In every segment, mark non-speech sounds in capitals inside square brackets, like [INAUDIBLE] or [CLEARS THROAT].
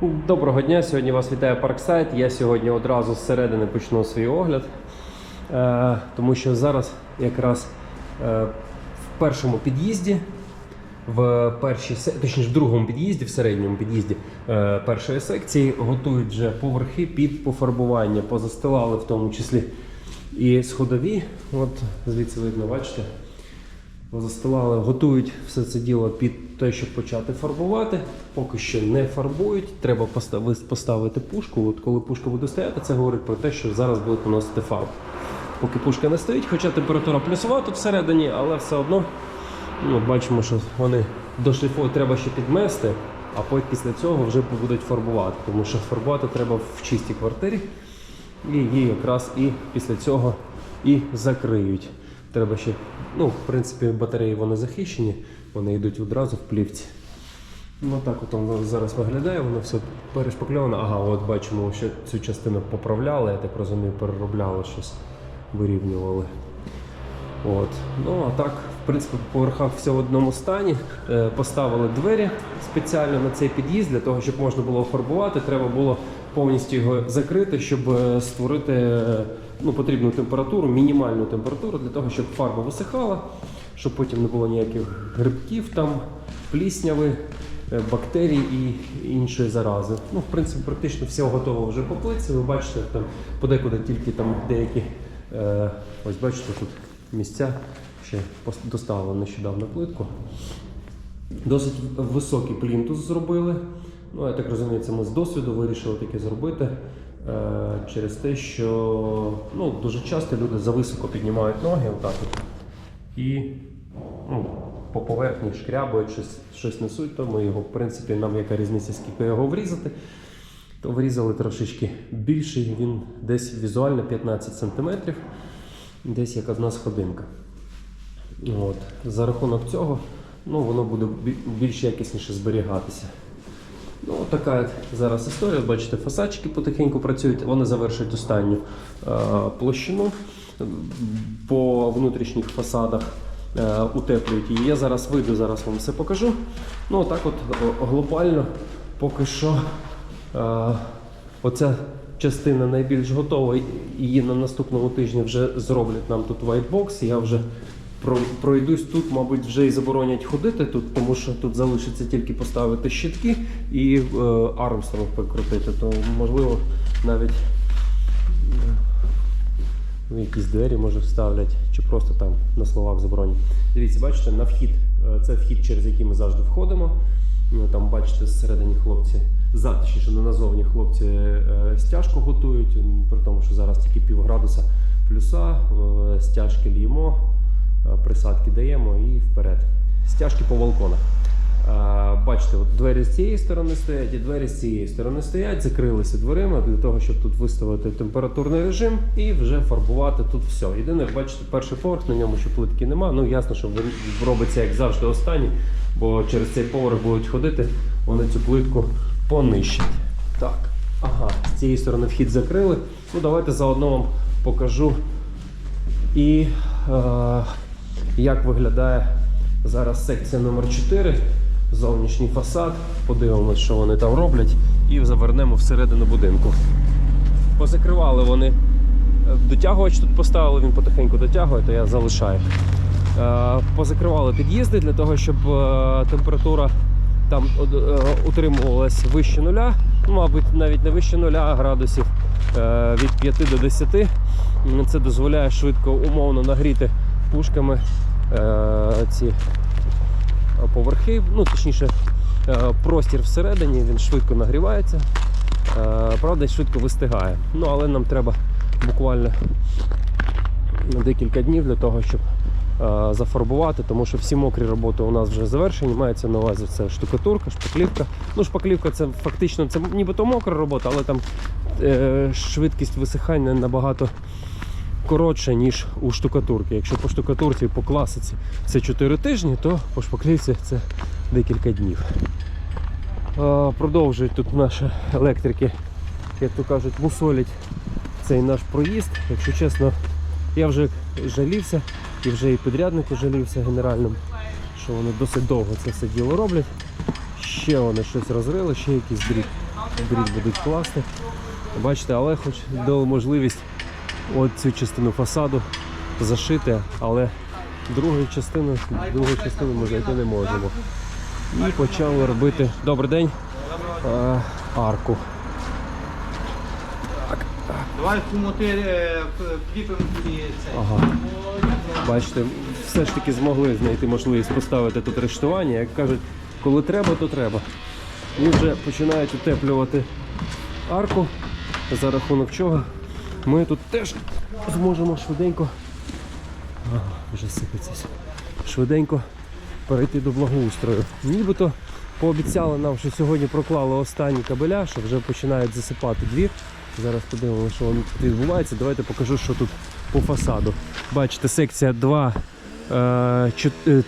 Доброго дня, сьогодні вас вітає Парксайт. Я сьогодні одразу зсередини почну свій огляд, е, тому що зараз якраз е, в першому під'їзді, в першій, точніше в другому під'їзді, в середньому під'їзді е, першої секції готують вже поверхи під пофарбування. Позастилали в тому числі і сходові. От звідси видно, бачите. Застилали, готують все це діло під те, щоб почати фарбувати. Поки що не фарбують. Треба поставити пушку. От коли пушка буде стояти, це говорить про те, що зараз будуть наносити фарбу. Поки пушка не стоїть, хоча температура плюсова тут всередині, але все одно ну, бачимо, що вони до шліфу треба ще підмести, а потім після цього вже будуть фарбувати. Тому що фарбувати треба в чистій квартирі. І її якраз і після цього і закриють. Треба ще, ну, в принципі, батареї вони захищені, вони йдуть одразу в плівці. Ну так от воно зараз виглядає, воно все перешпакльовано. Ага, от бачимо, що цю частину поправляли, я так розумію, переробляли щось, вирівнювали. От. Ну а так, в принципі, по поверхах все в одному стані. Е, Поставили двері спеціально на цей під'їзд для того, щоб можна було фарбувати. Треба було повністю його закрити, щоб е, створити е, ну, потрібну температуру, мінімальну температуру для того, щоб фарба висихала, щоб потім не було ніяких грибків, там, плісняви, е, бактерій і іншої зарази. Ну, в принципі, практично все готово вже по плитці. Ви бачите, там подекуди тільки там деякі, е, ось бачите, тут місця ще доставили нещодавно плитку. Досить високий плінтус зробили. Ну, я так розумію, це ми з досвіду вирішили таке зробити через те, що ну, дуже часто люди зависоко піднімають ноги отак от, і ну, по поверхні шкрябають, щось, щось несуть, то ми його, в принципі, нам яка різниця, скільки його врізати. То врізали трошечки більший, він десь візуально 15 см, десь як одна сходинка. От. За рахунок цього ну, воно буде більш якісніше зберігатися. Ну, така зараз історія. Бачите, фасадчики потихеньку працюють, вони завершують останню е, площину по внутрішніх фасадах. е, Утеплюють її. Я зараз вийду, зараз вам все покажу. Ну, так от глобально поки що е, оця частина найбільш готова. Її на наступному тижні вже зроблять нам тут whitebox. Я вже пройдусь тут, мабуть, вже і заборонять ходити тут, тому що тут залишиться тільки поставити щитки і е, Армстронг прикрутити. То можливо навіть е, якісь двері може вставлять, чи просто там на словах заборонять. Дивіться, бачите, на вхід. е, Це вхід, через який ми завжди входимо. Ну, Там бачите, зсередині хлопці, за- точніше, не назовні хлопці е, стяжку готують, при тому, що зараз тільки пів градуса плюса, е, стяжки ліємо, присадки даємо і вперед. Стяжки по балконах. Е, Бачите, от двері з цієї сторони стоять і двері з цієї сторони стоять, закрилися дверима для того, щоб тут виставити температурний режим і вже фарбувати тут все. Єдине, бачите, перший поверх, на ньому ще плитки нема. Ну ясно, що робиться як завжди останній, бо через цей поверх будуть ходити, вони цю плитку понищать. Так, ага, з цієї сторони вхід закрили. Ну давайте заодно вам покажу і е, як виглядає зараз секція номер 4 зовнішній фасад. Подивимось, що вони там роблять, і завернемо всередину будинку. Позакривали вони. е, Дотягувач тут поставили, він потихеньку дотягує, то я залишаю. Е, Позакривали під'їзди для того, щоб е, температура там утримувалась вище нуля, ну, мабуть, навіть не вище нуля, а градусів від 5 до 10. Це дозволяє швидко умовно нагріти пушками е, ці поверхи, ну точніше, е, простір всередині, він швидко нагрівається, е, правда, і швидко вистигає. Ну, але нам треба буквально декілька днів для того, щоб зафарбувати, тому що всі мокрі роботи у нас вже завершені. Мається на увазі це штукатурка, шпаклівка. Ну, шпаклівка це фактично це нібито мокра робота, але там е, швидкість висихання набагато коротша, ніж у штукатурки. Якщо по штукатурці по класиці це 4 тижні, то по шпаклівці це декілька днів. Продовжують тут наші електрики, як то кажуть, мусолять цей наш проїзд. Якщо чесно, я вже жалівся і вже і підряднику жалівся генеральним, що вони досить довго це все діло роблять. Ще вони щось розрили, ще якийсь дріт, дріт будуть класти. Бачите, але хоч дали можливість от цю частину фасаду зашити, але другу частину, другу частину ми знайти не можемо. І почали робити. Добрий день. Е, арку. Давай кліпимо цей. Ага. Бачите, все ж таки змогли знайти можливість поставити тут рештування. Як кажуть, коли треба, то треба. І вже починають утеплювати арку, за рахунок чого ми тут теж зможемо швиденько. Ага, вже сипеться. Швиденько перейти до благоустрою. Нібито пообіцяли нам, що сьогодні проклали останні кабеля, що вже починають засипати двір. Зараз подивимося, що воно тут відбувається. Давайте покажу, що тут по фасаду. Бачите, секція 2,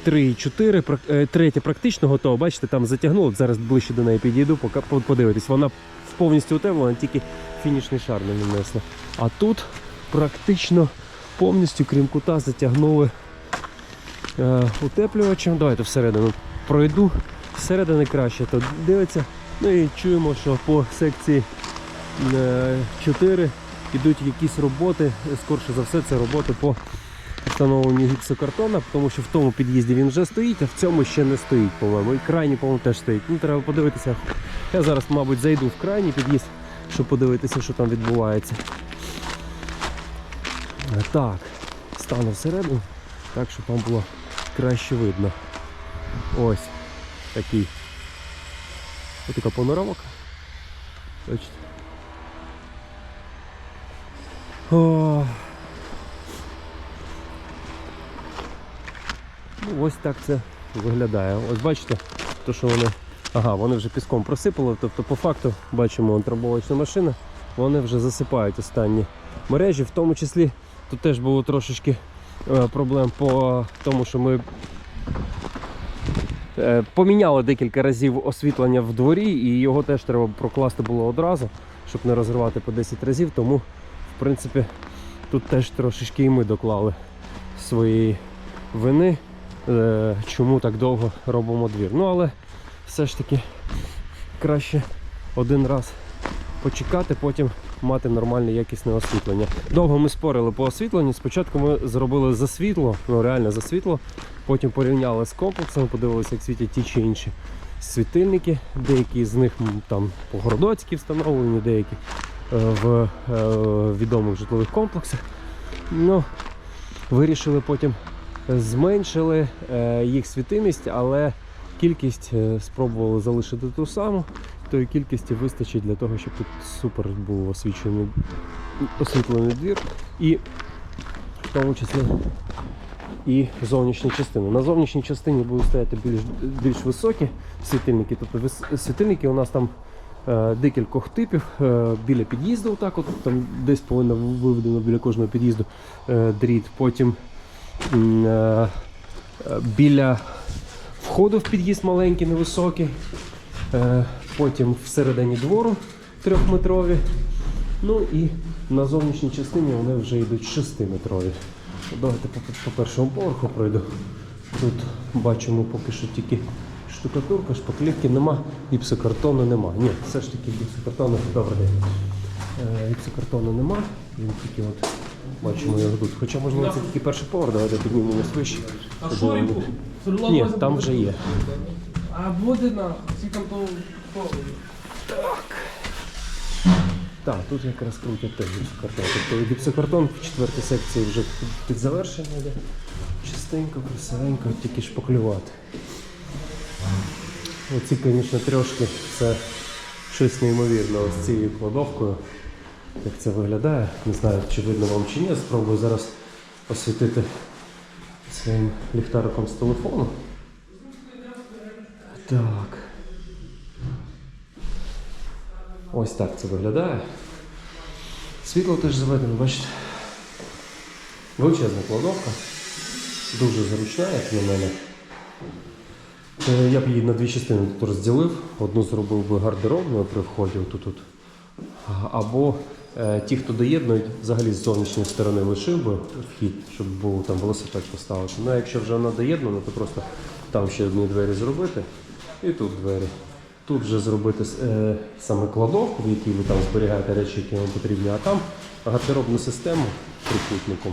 3 і 4, прак- е, третя практично готова. Бачите, там затягнуло. Зараз ближче до неї підійду, поки подивитись. Вона повністю утеплена, тільки фінішний шар не нанесли. А тут практично повністю, крім кута, затягнули е, утеплювачем. Давайте всередину пройду. Зсередини краще то дивиться. Ну і чуємо, що по секції 4 йдуть якісь роботи. Скорше за все, це роботи по встановленню гіпсокартона, тому що в тому під'їзді він вже стоїть, а в цьому ще не стоїть, по-моєму. І крайній, по-моєму, теж стоїть. Ну, треба подивитися. Я зараз, мабуть, зайду в крайній під'їзд, щоб подивитися, що там відбувається. Е, Так, стану всередину, так, щоб вам було краще видно. Ось такий. Ось така панорамка. Бачите? О. Ну, ось так це виглядає. Ось бачите, то що вони. Ага, вони вже піском просипали, тобто по факту бачимо трамбовочна машина, вони вже засипають останні мережі, в тому числі тут теж було трошечки е, проблем по тому, що ми е, поміняли декілька разів освітлення в дворі, і його теж треба прокласти було одразу, щоб не розривати по 10 разів. Тому, в принципі, тут теж трошечки і ми доклали своєї вини, е, чому так довго робимо двір. Ну, але все ж таки краще один раз почекати, потім мати нормальне якісне освітлення. Довго ми спорили по освітленню. Спочатку ми зробили за світло, ну реально за світло, потім порівняли з комплексом, подивилися, як світять ті чи інші світильники. Деякі з них там по-городоцькі встановлені, деякі е, в е, відомих житлових комплексах. Ну, вирішили потім зменшили е, їх світимість, але кількість спробували залишити ту саму. Тої кількості вистачить для того, щоб тут супер був освічений освітлений двір. І в тому числі і зовнішні частини. На зовнішній частині будуть стояти більш, більш високі світильники. Тобто світильники у нас там е, декількох типів. Е, біля під'їзду, отак от, там десь повинно виведено біля кожного під'їзду е, дріт. Потім е, е, біля входу в під'їзд маленький, невисокий. Е, потім всередині двору трьохметрові. Ну і на зовнішній частині вони вже йдуть 6-метрові. Давайте по, по першому поверху пройду. Тут бачимо поки що тільки штукатурка, шпаклівки нема, гіпсокартону нема. Ні, все ж таки гіпсокартону, добрий день. Е, гіпсокартону нема, він тільки от бачимо його тут. Хоча можливо це тільки перший поверх, давайте піднімемось вище. Ні, там вже є. А буде на всі там то. То- Так, тут якраз крутять теж гіпсокартон. Тобто гіпсокартон в четвертій секції вже під завершення йде. Чистенько, красивенько, тільки шпаклювати. Оці, звісно, трьошки це щось неймовірне ось цією кладовкою. Як це виглядає, не знаю, чи видно вам чи ні. Спробую зараз освітити своїм ліхтариком з телефону. Так. Ось так це виглядає. Світло теж заведено, бачите. Величезна кладовка. Дуже зручна, як на мене. Е, Я б її на дві частини тут розділив. Одну зробив би гардеробною при вході тут. тут. Або е, ті, хто доєднують, взагалі з зовнішньої сторони лишив би вхід, щоб був там велосипед поставити. Ну а якщо вже вона доєднана, то просто там ще одні двері зробити і тут двері. Тут вже зробити е, саме кладовку, в якій ви там зберігаєте речі, які вам потрібні, а там гардеробну систему трикутником.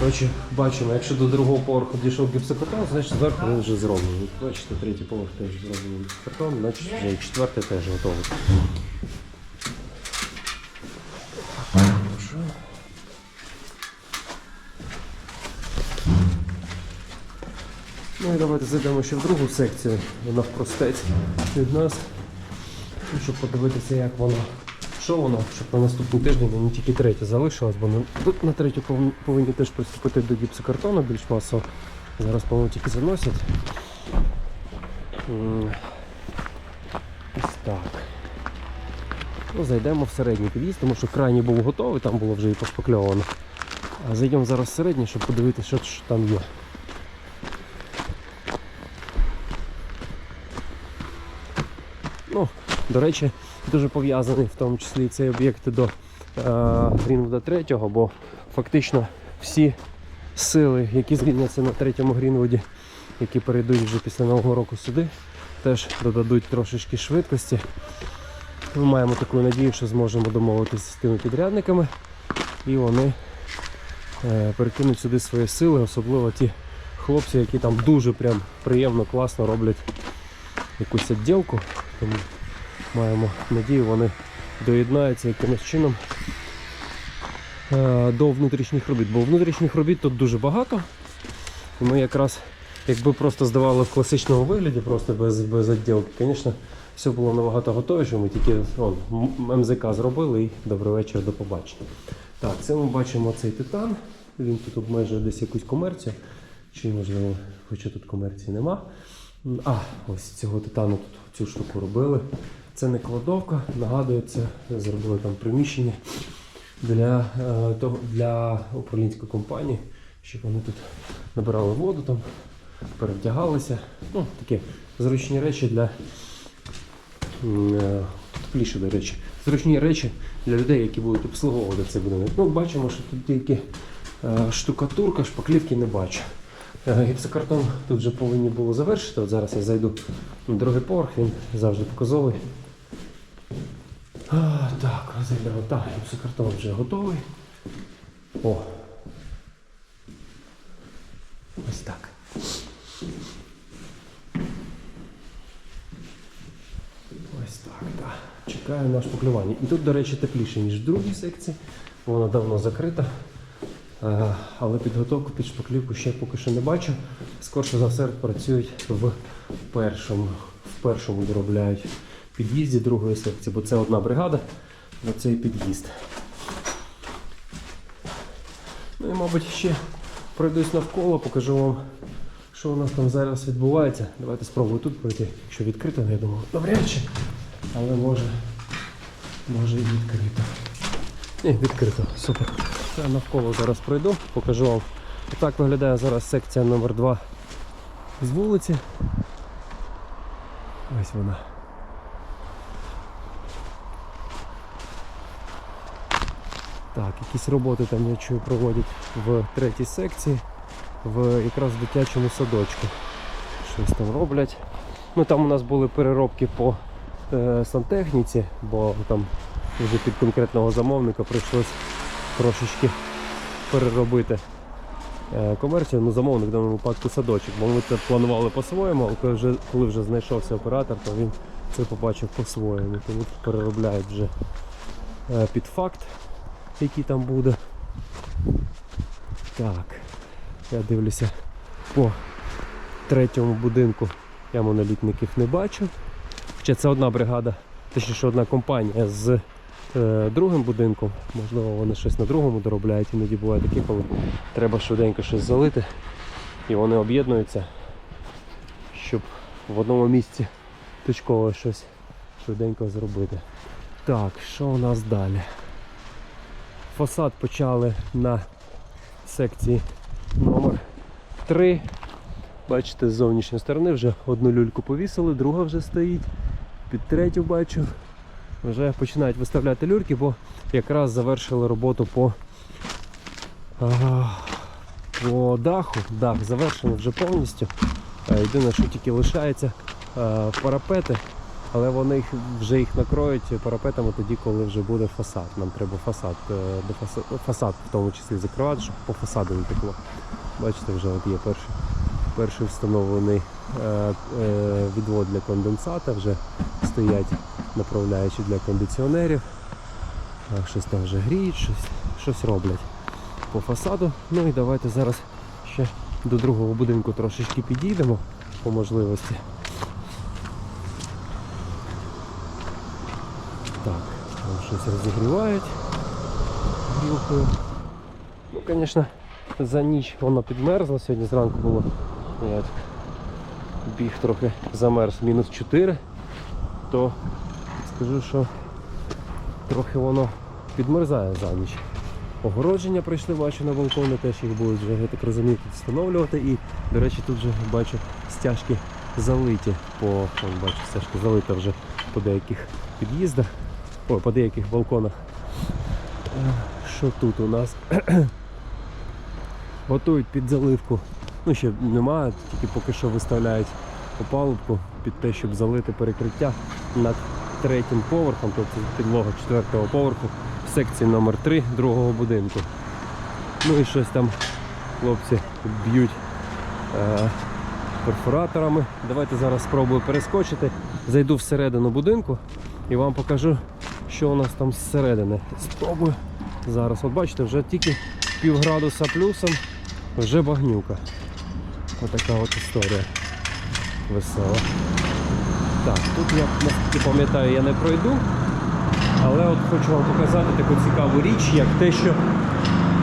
Коротше, бачимо, якщо до другого поверху дійшов гіпсокартон, значить зверху він вже зроблений. Бачите, третій поверх теж зроблений гіпсокартон, значить вже і четвертий теж готовий. Давайте зайдемо ще в другу секцію, вона впростець від нас, щоб подивитися, як воно, що воно, щоб на наступний тиждень не тільки третя залишилась, бо на, третю повинні, теж приступити до гіпсокартону більш масово. Зараз, по-моєму, тільки заносять. Ось так. Ну, зайдемо в середній під'їзд, тому що крайній був готовий, там було вже і пошпакльовано. А зайдемо зараз в середній, щоб подивитися, що там є. Ну, до речі, дуже пов'язаний в тому числі цей об'єкт до е, Грінвуда 3, бо фактично всі сили, які звільняться на третьому Грінвуді, які перейдуть вже після Нового року сюди, теж додадуть трошечки швидкості. Ми маємо таку надію, що зможемо домовитися з тими підрядниками, і вони е, перекинуть сюди свої сили, особливо ті хлопці, які там дуже прям приємно, класно роблять якусь відділку. Тому маємо надію, вони доєднаються якимось чином е, до внутрішніх робіт. Бо внутрішніх робіт тут дуже багато. І ми якраз, якби просто здавали в класичному вигляді, просто без, без відділки, звісно, все було набагато готовіше. Ми тільки он, МЗК зробили і добрий вечір, до побачення. Так, це ми бачимо цей титан. Він тут обмежує десь якусь комерцію. Чи можливо, хоча тут комерції нема. А, ось цього титану тут цю штуку робили. Це не кладовка, нагадую, це зробили там приміщення для, е, того, для управлінської компанії, щоб вони тут набирали воду, там, перевдягалися. Ну, такі зручні речі для е, тепліше, до речі. Зручні речі для людей, які будуть обслуговувати цей будинок. Ну, бачимо, що тут тільки е, штукатурка, шпаклівки не бачу. Е, Гіпсокартон тут вже повинні було завершити. От зараз я зайду на другий поверх, він завжди показовий. А, так. Так, гіпсокартон вже готовий. О. Ось так. Ось так, так. Чекаю на шпаклювання. І тут, до речі, тепліше, ніж в другій секції. Вона давно закрита. Е, Але підготовку під шпаклівку ще поки що не бачу. Скорше за все працюють в першому, в першому доробляють під'їзді другої секції, бо це одна бригада на цей під'їзд. Ну і, мабуть, ще пройдусь навколо, покажу вам, що у нас там зараз відбувається. Давайте спробую тут пройти. Якщо відкрито, я думаю, навряд чи. Але може, може і відкрито. Ні, відкрито, супер. Я навколо зараз пройду, покажу вам. Так виглядає зараз секція номер 2 з вулиці. Ось вона. Так, якісь роботи там я чую проводять в третій секції, в якраз дитячому садочку. Щось там роблять. Ну там у нас були переробки по е, сантехніці, бо там вже під конкретного замовника прийшлось трошечки переробити е, комерцію. Ну, замовник в даному випадку садочок, бо ми це планували по-своєму, коли вже, коли вже знайшовся оператор, то він це побачив по-своєму. Тому переробляють вже е, під факт, який там буде. Так, я дивлюся по третьому будинку. Я монолітників не бачу. Хоча це одна бригада, точніше одна компанія з другим будинком. Можливо, вони щось на другому доробляють. Іноді буває таке, коли треба швиденько щось залити. І вони об'єднуються, щоб в одному місці точково щось швиденько зробити. Так, що у нас далі? Фасад почали на секції номер 3. Бачите, з зовнішньої сторони вже одну люльку повісили, друга вже стоїть. Під третю бачу. Вже починають виставляти люльки, бо якраз завершили роботу по, а, по даху. Дах завершений вже повністю. Е, Єдине, що тільки лишається е, парапети, але вони їх, вже їх накроють парапетами тоді, коли вже буде фасад. Нам треба фасад, е, фасад, фасад в тому числі закривати, щоб по фасаду не текло. Бачите, вже от є перший, перший встановлений е, е, відвод для конденсата, вже стоять направляючі для кондиціонерів. Щось там вже гріють, щось, щось роблять по фасаду. Ну і давайте зараз ще до другого будинку трошечки підійдемо по можливості. Так, там щось розігрівають грілкою. Ну, звісно, за ніч воно підмерзло. Сьогодні зранку було. От біг трохи замерз мінус 4, то скажу, що трохи воно підмерзає за ніч. Огородження прийшли, бачу на балкони, теж їх будуть вже, я так розумію, тут встановлювати. І, до речі, тут вже бачу стяжки залиті. По, вон, бачу, стяжка залита вже по деяких під'їздах, ой, по деяких балконах. Е, Що тут у нас? [CLEARS THROAT] Готують під заливку. Ну, ще немає, тільки поки що виставляють опалубку під те, щоб залити перекриття над третім поверхом, тобто підлога четвертого поверху в секції номер 3 другого будинку. Ну і щось там хлопці б'ють е, перфораторами. Давайте зараз спробую перескочити. Зайду всередину будинку і вам покажу, що у нас там зсередини. Спробую. Зараз, от бачите, вже тільки пів градуса плюсом, вже багнюка. Отака от історія весела. Так, тут я наскільки пам'ятаю, я не пройду. Але от хочу вам показати таку цікаву річ, як те, що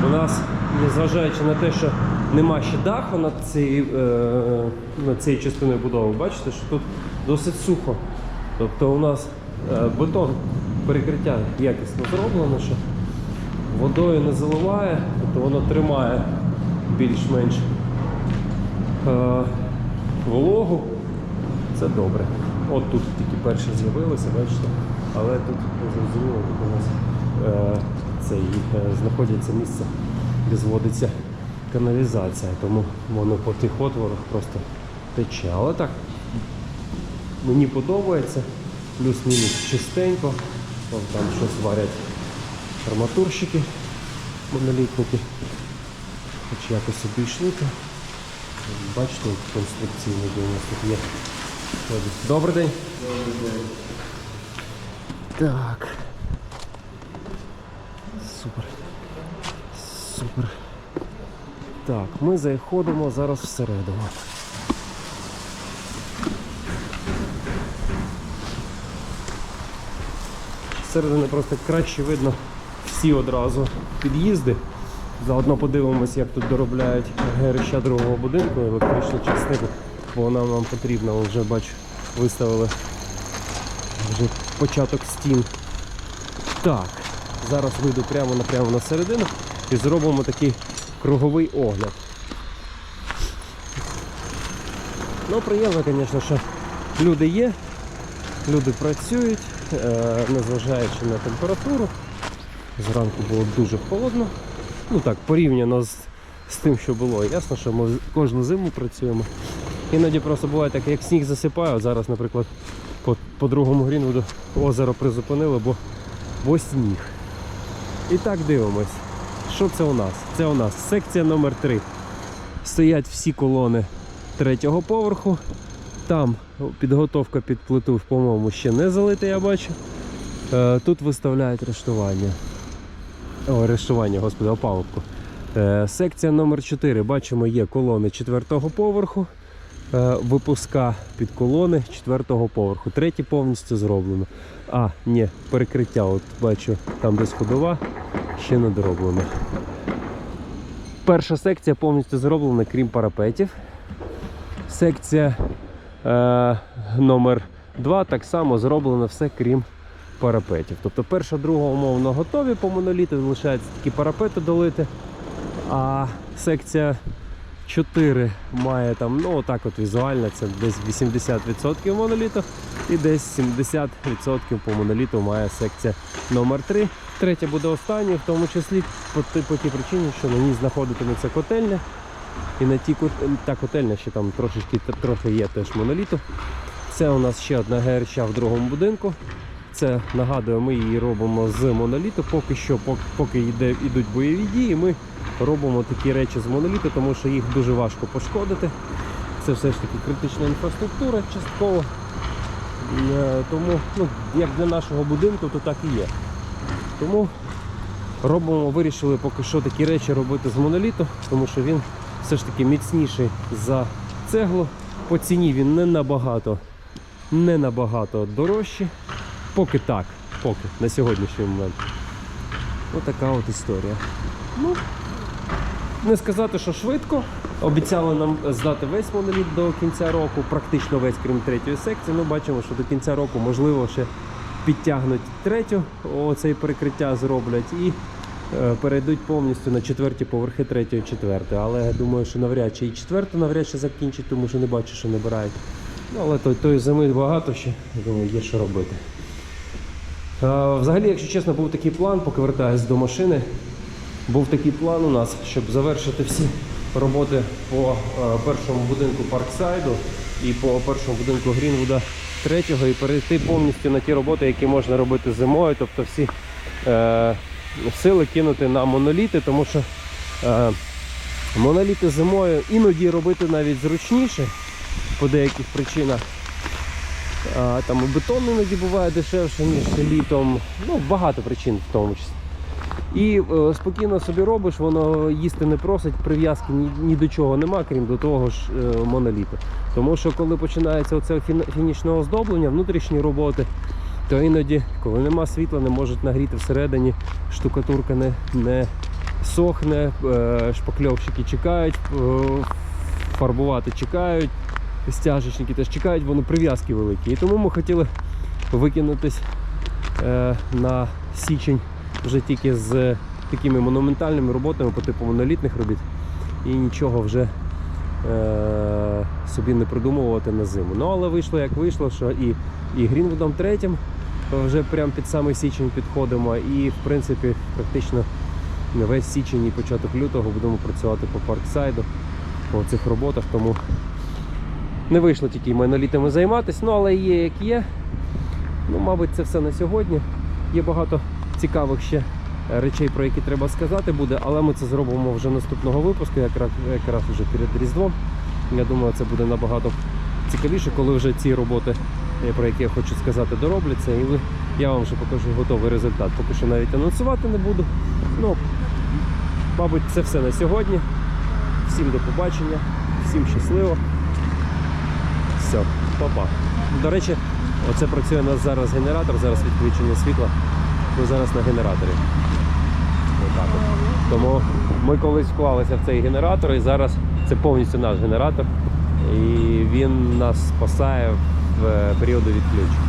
у нас, незважаючи на те, що нема ще даху над цією, е, над цією частиною будови, бачите, що тут досить сухо. Тобто у нас е, бетон перекриття якісно зроблено, що водою не заливає, тобто воно тримає більш-менш вологу. Це добре. От тут тільки перші з'явилися, бачите. Але тут зрозуміло, у нас е, цей, е, знаходиться місце, де зводиться каналізація, тому воно по тих отворах просто тече. Але так, мені подобається, плюс-мінус чистенько. Вон там щось варять арматурщики, монолітники. Хоч якось обійшли. то. Бачите, конструкційний у нас тут є. Добрий день. Так. Супер. Супер. Так, ми заходимо зараз всередину. Всередини просто краще видно всі одразу під'їзди. Заодно подивимось, як тут доробляють герища другого будинку, електричну частину, бо вона нам потрібна. Вже бачу, виставили вже початок стін. Так, зараз вийду прямо напрямо на середину і зробимо такий круговий огляд. Ну, приємно, звісно, що люди є, люди працюють, е, незважаючи на температуру. Зранку було дуже холодно. Ну так, порівняно з, з тим, що було. Ясно, що ми кожну зиму працюємо. Іноді просто буває так, як сніг засипає. От зараз, наприклад, по, по другому Грінвуду озеро призупинили, бо, бо сніг. І так дивимось. Що це у нас? Це у нас секція номер 3 Стоять всі колони третього поверху. Там підготовка під плиту, по-моєму, ще не залита, я бачу. Е, Тут виставляють рештування. О, рештування, господи, опалубку. Е, секція номер 4 Бачимо, є колони четвертого поверху. Е, випуска під колони четвертого поверху. Третій повністю зроблено. А, ні, перекриття. От бачу, там де сходова, ще не дороблено. Перша секція повністю зроблена, крім парапетів. Секція е, номер 2 так само зроблено все, крім парапетів. Тобто перша, друга умовно готові по моноліту, залишається тільки парапети долити. А секція 4 має там, ну отак от візуально, це десь 80% моноліту і десь 70% по моноліту має секція номер 3 Третя буде останньою, в тому числі по, по тій причині, що на ній знаходитиметься котельня. І на ті та котельня ще там трошечки трохи є теж моноліту. Це у нас ще одна ГРЧ в другому будинку. Це нагадую, ми її робимо з моноліту. Поки що, пок- поки йде, йдуть бойові дії, ми робимо такі речі з моноліту, тому що їх дуже важко пошкодити. Це все ж таки критична інфраструктура частково. Е, Тому, ну, як для нашого будинку, то так і є. Тому робимо, вирішили поки що такі речі робити з моноліту, тому що він все ж таки міцніший за цеглу. По ціні він не набагато, не набагато дорожчий. Поки так, поки на сьогоднішній момент. Ось така от історія. Ну, не сказати, що швидко. Обіцяли нам здати весь моноліт до кінця року, практично весь, крім третьої секції. Ну, бачимо, що до кінця року можливо ще підтягнуть третю, оцей перекриття зроблять і е, перейдуть повністю на четверті поверхи третьої, четвертої. Але я думаю, що навряд чи і четверту навряд чи закінчить, тому що не бачу, що набирають. Ну, але той, тої зими багато ще, я думаю, є що робити. Е, Взагалі, якщо чесно, був такий план, поки вертаюсь до машини. Був такий план у нас, щоб завершити всі роботи по е, першому будинку Парксайду і по першому будинку Грінвуда третього і перейти повністю на ті роботи, які можна робити зимою, тобто всі е, сили кинути на моноліти, тому що е, моноліти зимою іноді робити навіть зручніше по деяких причинах. Там і бетон іноді буває дешевше, ніж літом. Ну, багато причин в тому числі. І е, спокійно собі робиш, воно їсти не просить, прив'язки ні, ні до чого нема, крім до того ж е, моноліту. Тому що коли починається оце фін- фінішне оздоблення, внутрішні роботи, то іноді, коли нема світла, не можуть нагріти всередині, штукатурка не, не сохне, е, шпакльовщики чекають, е, фарбувати чекають, стяжечники теж чекають, воно прив'язки великі. І тому ми хотіли викинутись е, на січень вже тільки з такими монументальними роботами по типу монолітних робіт і нічого вже е, собі не придумувати на зиму. Ну але вийшло як вийшло, що і, і Грінвудом третім вже прямо під самий січень підходимо, і в принципі практично весь січень і початок лютого будемо працювати по парксайду, по цих роботах, тому не вийшло тільки монолітами займатися, ну але є як є. Ну, мабуть, це все на сьогодні. Є багато цікавих ще е, речей, про які треба сказати буде, але ми це зробимо вже наступного випуску, якраз, якраз вже перед Різдвом. Я думаю, це буде набагато цікавіше, коли вже ці роботи, е, про які я хочу сказати, доробляться. І ви, я вам вже покажу готовий результат. Поки що навіть анонсувати не буду. Ну, мабуть, це все на сьогодні. Всім до побачення, всім щасливо. Все, па-па. До речі, оце працює у нас зараз генератор, зараз відключення світла. Ми зараз на генераторі. Отак от. Тому ми колись вклалися в цей генератор і зараз це повністю наш генератор. І він нас спасає в е, періоди відключень.